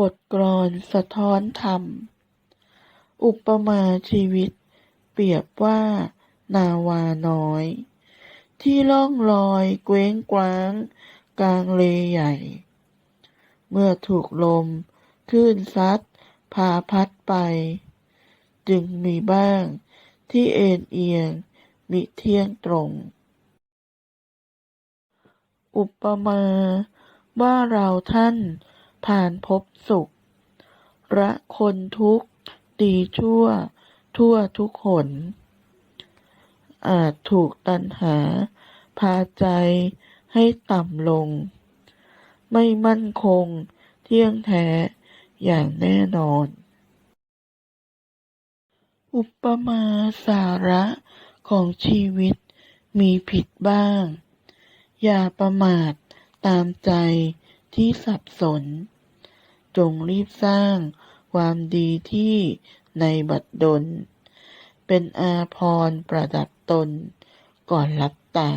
บทกลอนสะท้อนธรรม อุปมาชีวิต เปรียบว่านาวาน้อย ที่ล่องลอยเกว้งกว้าง กลางเลใหญ่ เมื่อถูกลมคลื่นซัดพาพัดไป จึงมีบ้างที่เอ็นเอียงมิเที่ยงตรง อุปมาว่าเราท่าน ผ่านพบสุข ระคนทุกข์ดีชั่ว ทั่วทุกหนอาจถูกตัณหา พาใจให้ต่ำลง ไม่มั่นคงเที่ยงแท้อย่างแน่นอน อุปมาสาระของชีวิตมีผิดบ้าง อย่าประมาทตามใจ ที่สับสน จงรีบสร้างความดีที่ในบัดดล เป็นอาภรณ์ประดับตนก่อนหลับตา